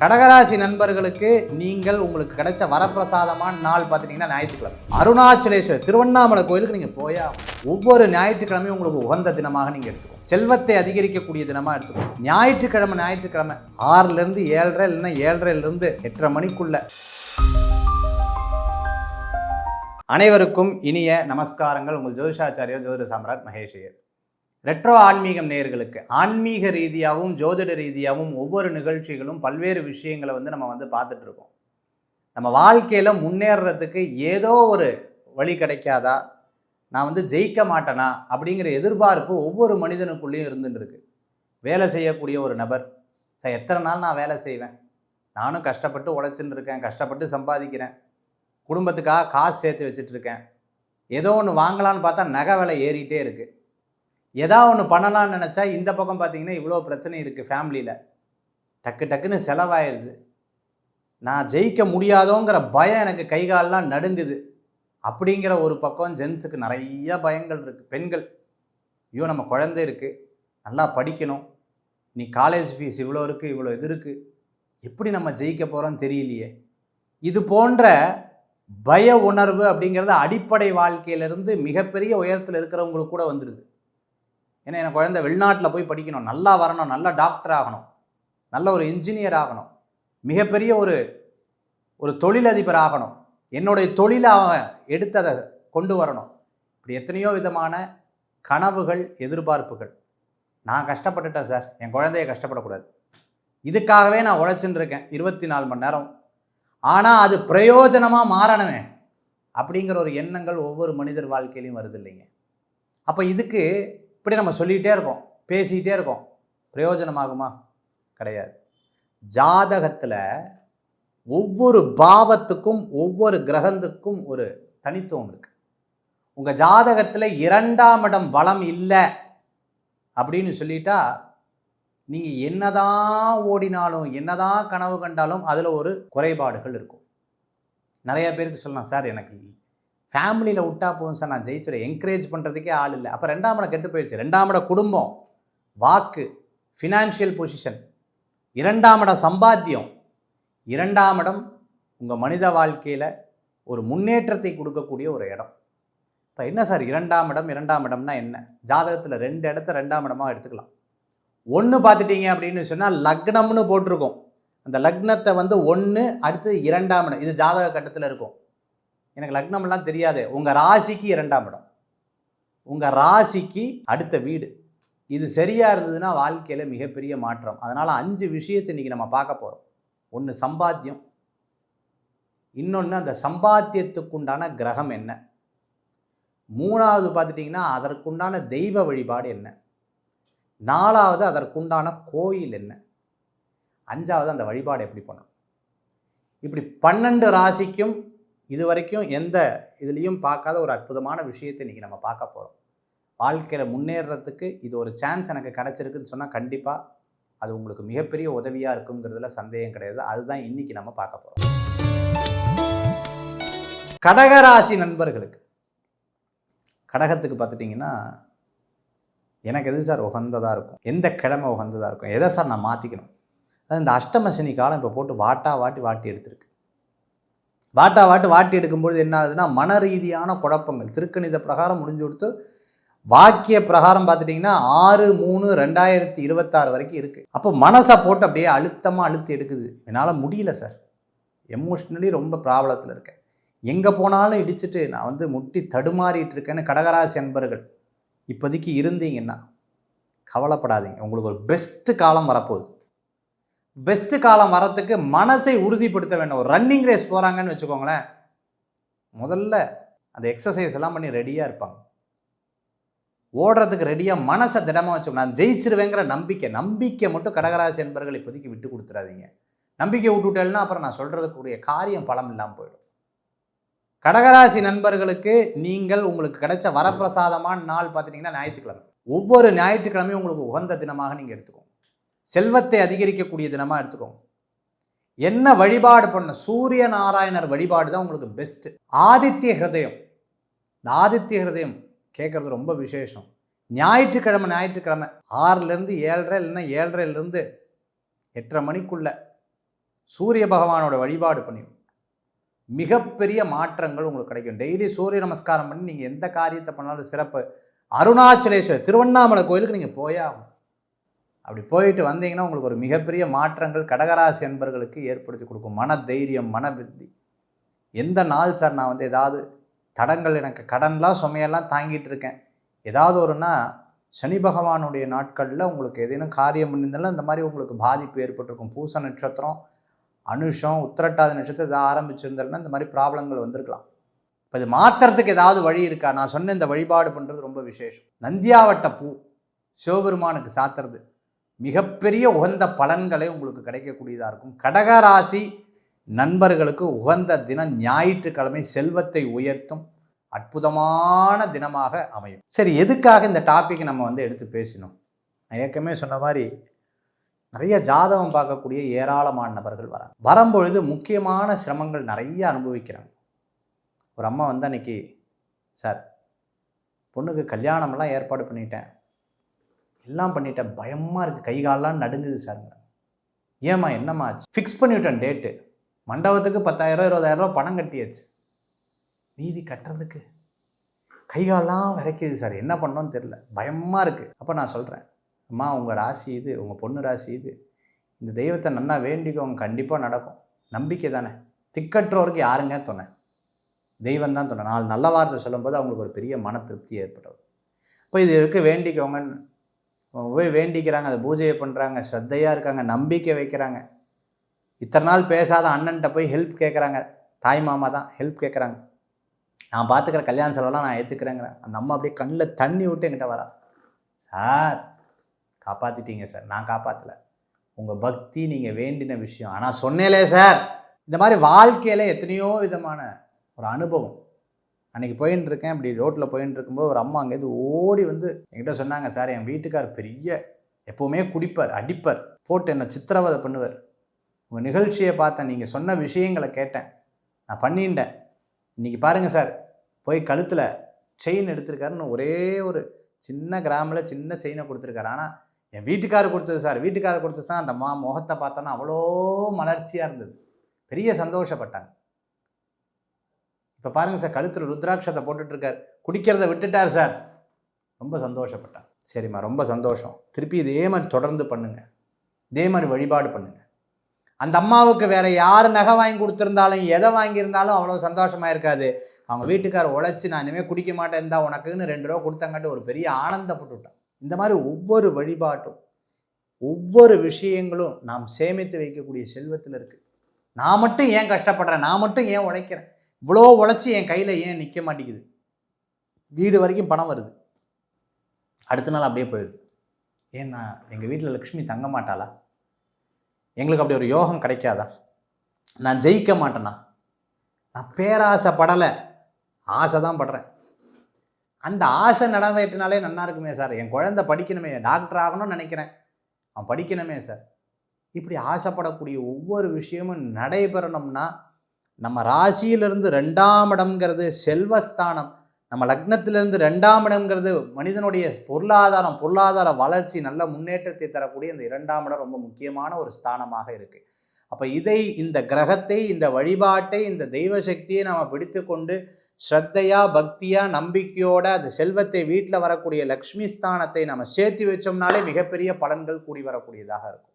கடகராசி நண்பர்களுக்கு நீங்கள் உங்களுக்கு கிடைச்ச வரப்பிரசாதமான நாள் பார்த்துட்டீங்கன்னா ஞாயிற்றுக்கிழமை. அருணாச்சலேஸ்வரர் திருவண்ணாமலை கோயிலுக்கு நீங்கள் போயா ஒவ்வொரு ஞாயிற்றுக்கிழமையும் உங்களுக்கு உகந்த தினமாக நீங்கள் எடுத்துக்கோ. செல்வத்தை அதிகரிக்கக்கூடிய தினமாக எடுத்துக்கோ. ஞாயிற்றுக்கிழமை ஞாயிற்றுக்கிழமை ஆறுலேருந்து ஏழரை இல்லைன்னா ஏழரைலேருந்து எட்டரை மணிக்குள்ள. அனைவருக்கும் இனிய நமஸ்காரங்கள். உங்கள் ஜோதிஷாச்சாரியர் ஜோதிட சாம்ராட் மகேஷையர் ரெட்ரோ ஆன்மீகம் நேர்களுக்கு ஆன்மீக ரீதியாகவும் ஜோதிட ரீதியாகவும் ஒவ்வொரு நிகழ்ச்சிகளும் பல்வேறு விஷயங்களை வந்து நம்ம வந்து பார்த்துட்ருக்கோம். நம்ம வாழ்க்கையில் முன்னேறதுக்கு ஏதோ ஒரு வழி கிடைக்காதா? நான் வந்து ஜெயிக்க மாட்டேனா? அப்படிங்கிற எதிர்பார்ப்பு ஒவ்வொரு மனிதனுக்குள்ளேயும் இருந்துட்டுருக்கு வேலை செய்யக்கூடிய ஒரு நபர் சார் எத்தனை நாள் நான் வேலை செய்வேன்? நானும் கஷ்டப்பட்டு உழைச்சின்னு இருக்கேன் கஷ்டப்பட்டு சம்பாதிக்கிறேன் குடும்பத்துக்காக காசு சேர்த்து வச்சுட்ருக்கேன். ஏதோ ஒன்று வாங்கலான்னு பார்த்தா நகை விலை ஏறிட்டே இருக்குது எதா ஒன்று பண்ணலாம்னு நினச்சா இந்த பக்கம் பார்த்தீங்கன்னா இவ்வளோ பிரச்சனை இருக்குது ஃபேமிலியில். டக்கு டக்குன்னு செலவாயிடுது நான் ஜெயிக்க முடியாதோங்கிற பயம் எனக்கு கை கால்லாம் நடுங்குது. அப்படிங்கிற ஒரு பக்கம் ஜென்ஸுக்கு நிறைய பயங்கள் இருக்குது பெண்கள் ஐயோ நம்ம குழந்தை இருக்குது நல்லா படிக்கணும். நீ காலேஜ் ஃபீஸ் இவ்வளோ இருக்குது இவ்வளோ இது இருக்குது எப்படி நம்ம ஜெயிக்க போகிறோம்னு தெரியலையே. இது போன்ற பய உணர்வு அப்படிங்கிறது அடிப்படை வாழ்க்கையிலிருந்து மிகப்பெரிய உயரத்தில் இருக்கிறவங்களுக்கு கூட வந்துடுது ஏன்னா என் குழந்தை வெளிநாட்டில் போய் படிக்கணும். நல்லா வரணும். நல்ல டாக்டர் ஆகணும். நல்ல ஒரு இன்ஜினியர் ஆகணும். மிகப்பெரிய ஒரு ஒரு தொழிலதிபர் ஆகணும். என்னுடைய தொழிலை அவன் எடுத்ததை கொண்டு வரணும். இப்படி எத்தனையோ விதமான கனவுகள் எதிர்பார்ப்புகள். நான் கஷ்டப்பட்டுட்டேன் சார். என் குழந்தைய கஷ்டப்படக்கூடாது. இதுக்காகவே நான் உழைச்சின்னு இருக்கேன். இருபத்தி நாலு மணி நேரம். ஆனால் அது பிரயோஜனமாக மாறணுமே அப்படிங்கிற ஒரு எண்ணங்கள் ஒவ்வொரு மனிதர் வாழ்க்கையிலையும் வருது இல்லைங்க. அப்போ இதுக்கு இப்படி நம்ம சொல்லிகிட்டே இருக்கோம் பேசிக்கிட்டே இருக்கோம். பிரயோஜனமாகுமா? கிடையாது. ஜாதகத்தில் ஒவ்வொரு பாவத்துக்கும் ஒவ்வொரு கிரகத்துக்கும் ஒரு தனித்துவம் இருக்கு. உங்கள் ஜாதகத்தில் இரண்டாம் இடம் பலம் இல்லை அப்படின்னு சொல்லிட்டா நீங்கள் என்னதான் ஓடினாலும் என்னதான் கனவு கண்டாலும் அதில் ஒரு குறைபாடுகள் இருக்கும். நிறைய பேருக்கு சொல்லலாம் சார் எனக்கு ஃபேமிலியில் விட்டா போதும் சார் நான் ஜெயிச்சிடும் என்கரேஜ் பண்ணுறதுக்கே ஆள் இல்லை. அப்போ ரெண்டாம் இடம் கெட்டு போயிடுச்சு ரெண்டாம் இடம் குடும்பம் வாக்கு ஃபினான்ஷியல் பொசிஷன் இரண்டாம் இடம் சம்பாத்தியம். இரண்டாம் இடம் உங்கள் மனித வாழ்க்கையில் ஒரு முன்னேற்றத்தை கொடுக்கக்கூடிய ஒரு இடம். இப்போ என்ன சார் இரண்டாம் இடம் இரண்டாம் இடம்னா என்ன? ஜாதகத்தில் ரெண்டு இடத்த ரெண்டாம் இடமாக எடுத்துக்கலாம். ஒன்று பார்த்துட்டீங்க அப்படின்னு சொன்னால் லக்னம்னு போட்டிருக்கோம். அந்த லக்னத்தை வந்து ஒன்று அடுத்து இரண்டாம் இடம். இது ஜாதக கட்டத்தில் இருக்கும். எனக்கு லக்னம்லாம் தெரியாது. உங்கள் ராசிக்கு இரண்டாம் இடம். உங்கள் ராசிக்கு அடுத்த வீடு. இது சரியாக இருந்ததுன்னா வாழ்க்கையில் மிகப்பெரிய மாற்றம். அதனால் அஞ்சு விஷயத்தை இன்றைக்கி நம்ம பார்க்க போகிறோம் ஒன்று சம்பாத்தியம். இன்னொன்று அந்த சம்பாத்தியத்துக்குண்டான கிரகம் என்ன? மூணாவது பார்த்துட்டிங்கன்னா அதற்குண்டான தெய்வ வழிபாடு என்ன? நாலாவது அதற்குண்டான கோயில் என்ன? அஞ்சாவது அந்த வழிபாடு எப்படி பண்ணணும்? இப்படி பன்னெண்டு ராசிக்கும் இது வரைக்கும் எந்த இதுலேயும் பார்க்காத ஒரு அற்புதமான விஷயத்தை இன்றைக்கி நம்ம பார்க்க போகிறோம் வாழ்க்கையில் முன்னேறத்துக்கு இது ஒரு சான்ஸ் எனக்கு கிடச்சிருக்குன்னு சொன்னால் கண்டிப்பாக அது உங்களுக்கு மிகப்பெரிய உதவியாக இருக்குங்கிறதுல சந்தேகம் கிடையாது. அதுதான் இன்றைக்கி நம்ம பார்க்க போகிறோம் கடகராசி நண்பர்களுக்கு. கடகத்துக்கு பார்த்துட்டிங்கன்னா எனக்கு எது சார் உகந்ததாக இருக்கும்? எந்த கிழமை உகந்ததாக இருக்கும்? எதை சார் நான் மாற்றிக்கணும் அது இந்த அஷ்டம சனி காலம் இப்போ போட்டு வாட்டா வாட்டி வாட்டி எடுத்திருக்கு. வாட்டா வாட்டு வாட்டி எடுக்கும்பொழுது என்ன ஆகுதுன்னா மன ரீதியான குழப்பங்கள். திருக்கணித பிரகாரம் முடிஞ்சு கொடுத்து வாக்கிய பிரகாரம் பார்த்துட்டிங்கன்னா ஆறு மூணு ரெண்டாயிரத்தி இருபத்தாறு வரைக்கும் இருக்குது அப்போ மனசை போட்டு அப்படியே அழுத்தமாக அழுத்தி எடுக்குது. என்னால் முடியல சார். எமோஷ்னலி ரொம்ப ப்ராப்ளத்தில் இருக்கேன். எங்கே போனாலும் இடிச்சிட்டு நான் வந்து முட்டி தடுமாறிட்டு இருக்கேன்னு கடகராசி அன்பர்கள் இப்போதைக்கு இருந்தீங்கன்னா கவலைப்படாதீங்க. உங்களுக்கு ஒரு பெஸ்ட்டு காலம் வரப்போகுது. பெஸ்ட்டு காலம் வரத்துக்கு மனசை உறுதிப்படுத்த வேண்டும். ஒரு ரன்னிங் ரேஸ் போகிறாங்கன்னு வச்சுக்கோங்களேன். முதல்ல அந்த எக்ஸசைஸ் எல்லாம் பண்ணி ரெடியாக இருப்பாங்க. ஓடுறதுக்கு ரெடியாக மனசை திடமாக வச்சுக்கணும். நான் ஜெயிச்சிருவேங்கிற நம்பிக்கை நம்பிக்கை மட்டும் கடகராசி என்பர்கள் இப்போதைக்கு விட்டு கொடுத்துறாதீங்க. நம்பிக்கை விட்டுவிட்டேன்னா அப்புறம் நான் சொல்கிறதுக்குரிய காரியம் பலம் இல்லாமல் போயிடும். கடகராசி நண்பர்களுக்கு நீங்கள் உங்களுக்கு கிடைச்ச வரப்பிரசாதமான நாள் பார்த்துட்டிங்கன்னா ஞாயிற்றுக்கிழமை. ஒவ்வொரு ஞாயிற்றுக்கிழமையும் உங்களுக்கு உகந்த தினமாக நீங்கள் எடுத்துக்கோங்க. செல்வத்தை அதிகரிக்கக்கூடிய தினமாக எடுத்துக்கோங்க. என்ன வழிபாடு பண்ண சூரிய நாராயணர் வழிபாடு தான் உங்களுக்கு பெஸ்ட்டு ஆதித்ய ஹிருதயம். இந்த ஆதித்ய ஹிருதயம் கேட்குறது ரொம்ப விசேஷம். ஞாயிற்றுக்கிழமை ஞாயிற்றுக்கிழமை ஆறுலேருந்து ஏழரை இல்லைன்னா ஏழரைலேருந்து எட்டரை மணிக்குள்ள சூரிய பகவானோட வழிபாடு பண்ணி மிகப்பெரிய மாற்றங்கள் உங்களுக்கு கிடைக்கும். டெய்லி சூரிய நமஸ்காரம் பண்ணி நீங்கள் எந்த காரியத்தை பண்ணாலும் சிறப்பு. அருணாச்சலேஸ்வரர் திருவண்ணாமலை கோயிலுக்கு நீங்கள் போயே ஆகும் அப்படி போயிட்டு வந்தீங்கன்னா உங்களுக்கு ஒரு மிகப்பெரிய மாற்றங்கள் கடகராசி என்பர்களுக்கு ஏற்படுத்தி கொடுக்கும். மன தைரியம் மன வித்தி எந்த நாள் சார் நான் வந்து ஏதாவது தடங்கள் எனக்கு கடன்லாம் சுமையெல்லாம் தாங்கிட்டு இருக்கேன். ஏதாவது ஒருனா சனி பகவானுடைய நாட்களில் உங்களுக்கு ஏதேனும் காரியம் பண்ணியிருந்தாலும் இந்த மாதிரி உங்களுக்கு பாதிப்பு ஏற்பட்டிருக்கும். பூச நட்சத்திரம் அனுஷம் உத்திரட்டாத நட்சத்திரம் எதாவது ஆரம்பிச்சிருந்தேன்னா இந்த மாதிரி ப்ராப்ளங்கள் வந்திருக்கலாம். இப்போ இது மாற்றுறதுக்கு ஏதாவது வழி இருக்கா? நான் சொன்ன இந்த வழிபாடு பண்ணுறது ரொம்ப விசேஷம். நந்தியாவட்ட பூ சிவபெருமானுக்கு சாத்துறது. மிகப்பெரிய உகந்த பலன்களை உங்களுக்கு கிடைக்கக்கூடியதாக இருக்கும். கடகராசி நண்பர்களுக்கு உகந்த தினம் ஞாயிற்றுக்கிழமை செல்வத்தை உயர்த்தும் அற்புதமான தினமாக அமையும். சரி எதுக்காக இந்த டாபிக் நம்ம வந்து எடுத்து பேசினோம்? நான் ஏற்கனவே சொன்ன மாதிரி நிறைய ஜாதகம் பார்க்கக்கூடிய ஏராளமான நபர்கள் வராங்க. வரும்பொழுது முக்கியமான சிரமங்கள் நிறைய அனுபவிக்கிறாங்க. ஒரு அம்மா வந்து அன்னைக்கு சார் பொண்ணுக்கு கல்யாணமெல்லாம் ஏற்பாடு பண்ணிட்டேன். எல்லாம் பண்ணிட்டேன். பயமாக இருக்குது கை காலெலாம் நடுங்குது சார். ஏம்மா என்னம்மா ஆச்சு? ஃபிக்ஸ் பண்ணிவிட்டேன் டேட்டு மண்டபத்துக்கு பத்தாயிரம் இருபதாயிரரூவா பணம் கட்டியாச்சு. மீதி கட்டுறதுக்கு. கை காலெல்லாம் விரைக்குது சார். என்ன பண்ணோன்னு தெரில பயமாக இருக்குது அப்போ நான் சொல்கிறேன் அம்மா உங்கள் ராசி இது உங்கள் பொண்ணு ராசி இது. இந்த தெய்வத்தை நல்லா வேண்டிக்கோங்க. கண்டிப்பாக நடக்கும். நம்பிக்கை தானே. திக்கற்றோருக்கு யாருங்க துணை? தெய்வம் தான் துணை. நாலு நல்ல வார்த்தை சொல்லும்போது அவங்களுக்கு ஒரு பெரிய மன திருப்தி ஏற்பட்டது இப்போ இது இருக்க வேண்டிக்கோங்கன்னு போய் வேண்டிக்கிறாங்க அதை பூஜையை பண்ணுறாங்க ஸ்ரத்தையாக இருக்காங்க நம்பிக்கை வைக்கிறாங்க. இத்தனை நாள் பேசாத அண்ணன்ட்ட போய் ஹெல்ப் கேட்குறாங்க தாய் மாமா தான் ஹெல்ப் கேட்குறாங்க நான் பார்த்துக்கிற கல்யாண செலவெல்லாம் நான் ஏற்றுக்கிறேங்கிறேன் அந்த அம்மா அப்படியே கண்ணில் தண்ணி விட்டு என்கிட்ட வரா. சார் காப்பாற்றிட்டீங்க சார். நான் காப்பாற்றல உங்கள் பக்தி நீங்கள் வேண்டின விஷயம். ஆனால் சொன்னேலே சார் இந்த மாதிரி வாழ்க்கையில் எத்தனையோ விதமான ஒரு அனுபவம். அன்றைக்கி போயின்னு இருக்கேன் இப்படி ரோட்டில் போயின்னு இருக்கும்போது ஒரு அம்மா அங்கேருந்து ஓடி வந்து என்கிட்ட சொன்னாங்க சார் என் வீட்டுக்கார் பெரிய எப்போவுமே குடிப்பார் அடிப்பார். போட்டு என்னை சித்திரவதை பண்ணுவார். உங்கள் நிகழ்ச்சியை பார்த்தேன் நீங்கள் சொன்ன விஷயங்களை கேட்டேன். நான் பண்ணிட்டேன். இன்றைக்கி பாருங்கள் சார் போய் கழுத்தில் செயின் எடுத்திருக்காருன்னு ஒரே ஒரு சின்ன கிராமில் சின்ன செயினை கொடுத்துருக்காரு. ஆனால் என் வீட்டுக்காரர் கொடுத்தது சார் வீட்டுக்காரர் கொடுத்தது சார் அந்த மா முகத்தை பார்த்தோன்னா அவ்வளோ மலர்ச்சியாக இருந்தது. பெரிய சந்தோஷப்பட்டாங்க. இப்போ பாருங்கள் சார் கழுத்தில் ருத்ராட்சத்தை போட்டுட்ருக்கார். குடிக்கிறத விட்டுட்டார் சார். ரொம்ப சந்தோஷப்பட்டார். சரிம்மா ரொம்ப சந்தோஷம். திருப்பி இதே மாதிரி தொடர்ந்து பண்ணுங்கள் இதே மாதிரி வழிபாடு பண்ணுங்கள் அந்த அம்மாவுக்கு வேறு யார் நகை வாங்கி கொடுத்துருந்தாலும் எதை வாங்கியிருந்தாலும் அவ்வளோ சந்தோஷமாக இருக்காது. அவங்க வீட்டுக்கார உழைச்சி நான் இனிமேல் குடிக்க மாட்டேன் இருந்தா உனக்குன்னு ரெண்டு ரூபா கொடுத்தங்காட்டி ஒரு பெரிய ஆனந்தப்பட்டு விட்டான் இந்த மாதிரி ஒவ்வொரு வழிபாட்டும் ஒவ்வொரு விஷயங்களும் நாம் சேமித்து வைக்கக்கூடிய செல்வத்தில் இருக்குது நான் மட்டும் ஏன் கஷ்டப்படுறேன்? நான் மட்டும் ஏன் உழைக்கிறேன்? இவ்வளோ உழைச்சி என் கையில் ஏன் நிற்க மாட்டேங்குது? வீடு வரைக்கும் பணம் வருது. அடுத்த நாள் அப்படியே போயிடுது. ஏன்னா எங்கள் வீட்டில் லக்ஷ்மி தங்க மாட்டாளா? எங்களுக்கு அப்படி ஒரு யோகம் கிடைக்காதா? நான் ஜெயிக்க மாட்டேனா? நான் பேராசைப்படலை. ஆசை தான் படுறேன். அந்த ஆசை நடவேற்றினாலே நல்லா இருக்குமே சார். என் குழந்தை படிக்கணுமே. டாக்டர் ஆகணும்னு நினைக்கிறேன். அவன் படிக்கணுமே சார். இப்படி ஆசைப்படக்கூடிய ஒவ்வொரு விஷயமும் நடைபெறணும்னா நம்ம ராசியிலிருந்து ரெண்டாம் இடம்ங்கிறது செல்வஸ்தானம். நம்ம லக்னத்திலிருந்து ரெண்டாம் இடம்ங்கிறது மனிதனுடைய பொருளாதாரம் பொருளாதார வளர்ச்சி நல்ல முன்னேற்றத்தை தரக்கூடிய இந்த இரண்டாம் இடம் ரொம்ப முக்கியமான ஒரு ஸ்தானமாக இருக்குது அப்போ இதை இந்த கிரகத்தை இந்த வழிபாட்டை இந்த தெய்வ சக்தியை நாம் பிடித்து கொண்டு ஸ்ரத்தையா பக்தியா நம்பிக்கையோட அந்த செல்வத்தை வீட்டில் வரக்கூடிய லக்ஷ்மி ஸ்தானத்தை நம்ம சேர்த்து வச்சோம்னாலே மிகப்பெரிய பலன்கள் கூடி வரக்கூடியதாக இருக்கும்.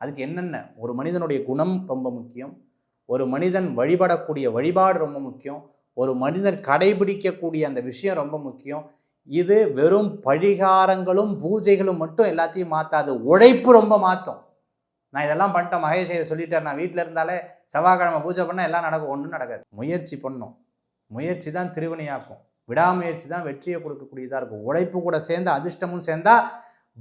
அதுக்கு என்னென்ன? ஒரு மனிதனுடைய குணம் ரொம்ப முக்கியம். ஒரு மனிதன் வழிபடக்கூடிய வழிபாடு ரொம்ப முக்கியம். ஒரு மனிதன் கடைபிடிக்கக்கூடிய அந்த விஷயம் ரொம்ப முக்கியம். இது வெறும் பழிகாரங்களும் பூஜைகளும் மட்டும் எல்லாத்தையும் மாற்றாது உழைப்பு ரொம்ப மாற்றும் நான் இதெல்லாம் பண்ணிட்டேன். மகேஷ் இதை சொல்லிட்டேன் நான் வீட்டில் இருந்தாலே செவ்வாய்க்கிழமை பூஜை பண்ணால் எல்லாம் நடக்கும். ஒன்றும் நடக்காது. முயற்சி பண்ணும் முயற்சி தான் திருவினையாக்கும். விடாமுயற்சி தான் வெற்றியை கொடுக்கக்கூடியதாக இருக்கும். உழைப்பு கூட சேர்ந்து அதிர்ஷ்டமும் சேர்ந்தால்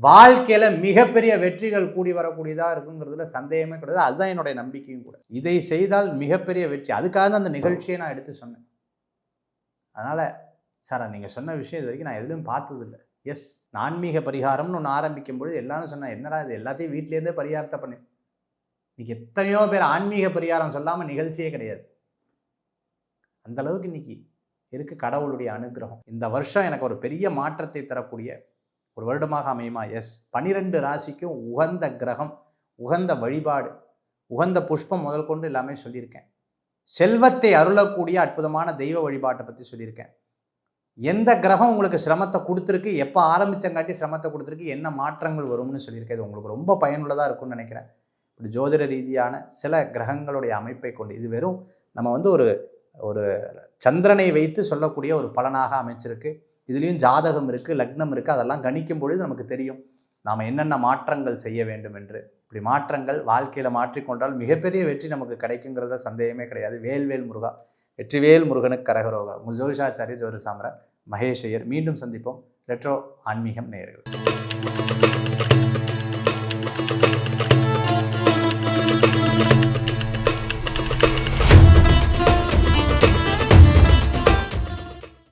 வாழ்க்கையில் மிகப்பெரிய வெற்றிகள் கூடி வரக்கூடியதாக இருக்குங்கிறதுல சந்தேகமே கிடையாது. அதுதான் என்னுடைய நம்பிக்கையும் கூட. இதை செய்தால் மிகப்பெரிய வெற்றி. அதுக்காக தான் அந்த நிகழ்ச்சியை நான் எடுத்து சொன்னேன். அதனால் சார் நீங்கள் சொன்ன விஷயம் இது வரைக்கும் நான் எதுலையும் பார்த்ததில்லை. எஸ் ஆன்மீக பரிகாரம்னு ஒன்று ஆரம்பிக்கும் பொழுது எல்லாரும் சொன்னேன் என்னடா இது? எல்லாத்தையும் வீட்டிலேருந்தே பரிகாரத்தை பண்ணு. இன்னைக்கு எத்தனையோ பேர் ஆன்மீக பரிகாரம் சொல்லாமல் நிகழ்ச்சியே கிடையாது. அந்தளவுக்கு இன்னைக்கு கடவுளுடைய அனுகிரகம். இந்த வருஷம் எனக்கு ஒரு பெரிய மாற்றத்தை தரக்கூடிய ஒரு வருடமாக அமையுமா? எஸ் பனிரெண்டு ராசிக்கும் உகந்த கிரகம் உகந்த வழிபாடு உகந்த புஷ்பம் முதல் கொண்டு எல்லாமே சொல்லியிருக்கேன். செல்வத்தை அருளக்கூடிய அற்புதமான தெய்வ வழிபாட்டை பற்றி சொல்லியிருக்கேன். எந்த கிரகம் உங்களுக்கு சிரமத்தை கொடுத்துருக்கு எப்போ ஆரம்பிச்சங்காட்டி சிரமத்தை கொடுத்துருக்கு என்ன மாற்றங்கள் வரும்னு சொல்லியிருக்கேன். இது உங்களுக்கு ரொம்ப பயனுள்ளதாக இருக்கும்னு நினைக்கிறேன். இப்படி ஜோதிட ரீதியான சில கிரகங்களுடைய அமைப்பை கொண்டு இது வெறும் நம்ம வந்து ஒரு ஒரு சந்திரனை வைத்து சொல்லக்கூடிய ஒரு பலனாக அமைச்சிருக்கு. இதுலேயும் ஜாதகம் இருக்குது லக்னம் இருக்குது அதெல்லாம் கணிக்கும் பொழுது நமக்கு தெரியும். நாம் என்னென்ன மாற்றங்கள் செய்ய வேண்டும் என்று. இப்படி மாற்றங்கள் வாழ்க்கையில் மாற்றிக்கொண்டால் மிகப்பெரிய வெற்றி நமக்கு கிடைக்குங்கிறத சந்தேகமே கிடையாது. வேல்வேல் முருகா வெற்றிவேல் முருகனுக்கு கரகரோகா. உங்கள் ஜோதிஷாச்சாரிய ஜோதி சாம்ராட் மகேஷ் ஐயர். மீண்டும் சந்திப்போம். ரெட்ரோ ஆன்மீகம் நேயர்கள்.